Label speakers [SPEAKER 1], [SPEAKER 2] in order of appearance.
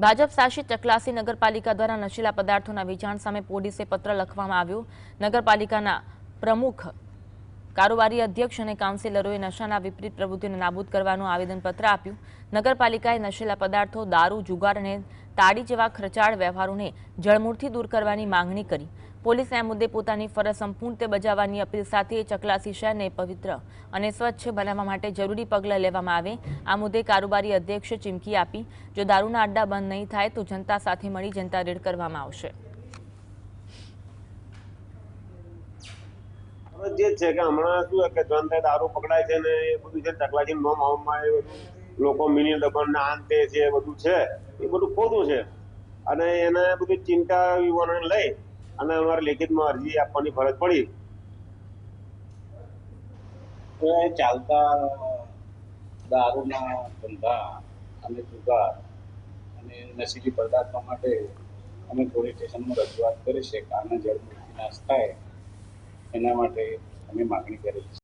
[SPEAKER 1] ભાજપ શાસિત ચકલાસી નગરપાલિકા દ્વારા નશીલા પદાર્થોના વેચાણ સામે પોલીસે પત્ર લખવામાં આવ્યો. નગરપાલિકાના પ્રમુખ, કારોબારી અધ્યક્ષ અને કાઉન્સિલરોએ નશાના વિપરીત પ્રવૃત્તિને નાબૂદ કરવાનું આવેદનપત્ર આપ્યું. નગરપાલિકાએ નશીલા પદાર્થો, દારૂ, જુગાર અને તાળી જેવા ખર્ચાળ વ્યવહારોને જળમૂળથી દૂર કરવાની માંગણી કરી. પોલીસે આ મુદ્દે પોતાની ફરજ સંપૂર્ણ બજાવવાની અપીલ સાથે ચકલાસી શહેરને પવિત્ર અને સ્વચ્છ બનાવવા માટે જરૂરી પગલાં લેવામાં આવે. આ મુદ્દે કારોબારી અધ્યક્ષે ચીમકી આપી, જો દારૂના અડ્ડા બંધ નહીં થાય તો જનતા સાથે મળી જનતા રેડ કરવામાં આવશે.
[SPEAKER 2] જે છે કે હમણાં શું કે જનતા દારૂ પકડાય છે ને એ બધું છે ચકલાજી લોકો મિની દબણ ના અંતે છે બધું છે. એ બધું ખોટું છે. અને એને બધી ચિંતા યુવાનોને લઈ અને અમારે લેખિતમાં અરજી આપવાની ફરજ પડી.
[SPEAKER 3] તો એ ચાલતા દારૂના ધંધા અને જુગાર અને નશીલી પદાર્થો માટે અમે પોલીસ સ્ટેશનમાં રજૂઆત કરી છે કે આના નાશ થાય. એના માટે અમે માગણી કરી છે.